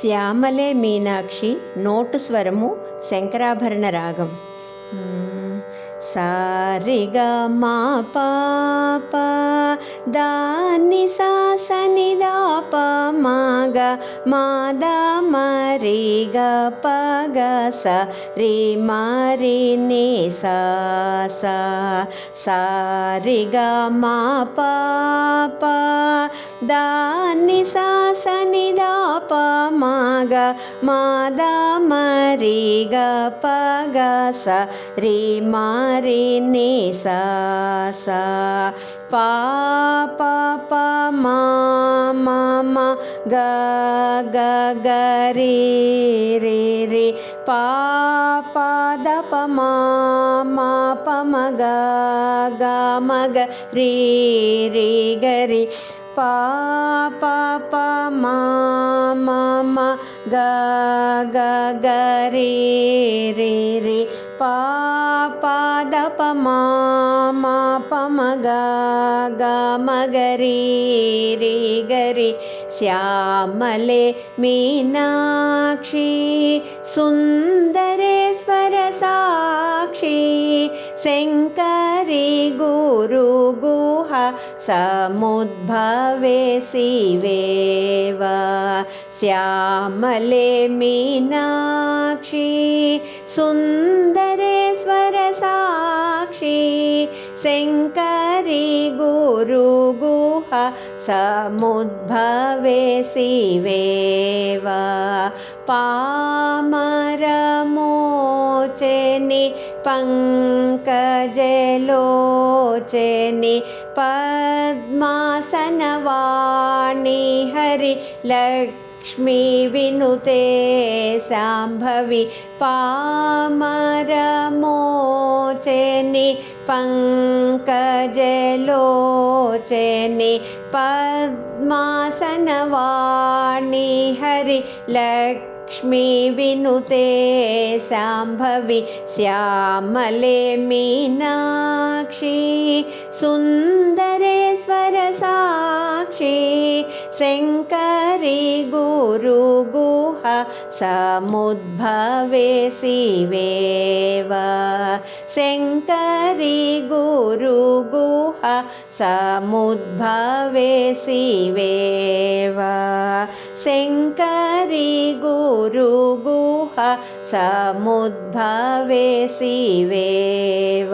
శ్యామలే Meenakshi note స్వరము శంకరాభరణ రాగం. సారిగా మా పాప దాని సాసని దాప మాగ మాదా మరిగ పగ స రి మరి నే సా. సారిగా మా పాప దాని సాసని దాప మాగ మాదా మరిగ పగ స రి మరి ని సా పా పా పా మా మా గ గ గ రి రి రి పాదపమాపమగ గమగ రీ రీ గరి పాపమ గ గ గ రే రే రే పాదపమాపమ గ గ మగ రీ రే గరి श्यामले मीनाक्षी सुन्दरे स्वरसाक्षी शङ्करि गुरुगुह समुद्भवे शिवेव। श्यामले मीनाक्षी सुन्दरे स्वरसाक्षी शङ्करि गुरुगुह समुद्भवे शिवेव पामरमोचनि पङ्कजलोचनि पद्मासनवाणि हरिलक्ष्मीविनुते साम्भवि पामरमो पामरमोचनि पङ्कजलोचनि पद्मासनवाणि हरि लक्ष्मी विनुते साम्भवि श्यामले मीनाक्षी सुन्दरेश्वर साक्षी शङ्करि गुरुगुह समुद्भवे शिवेव। शङ्करि गुरुगुह समुद्भवे शिवेव। शङ्करि गुरुगुह समुद्भवे शिवेव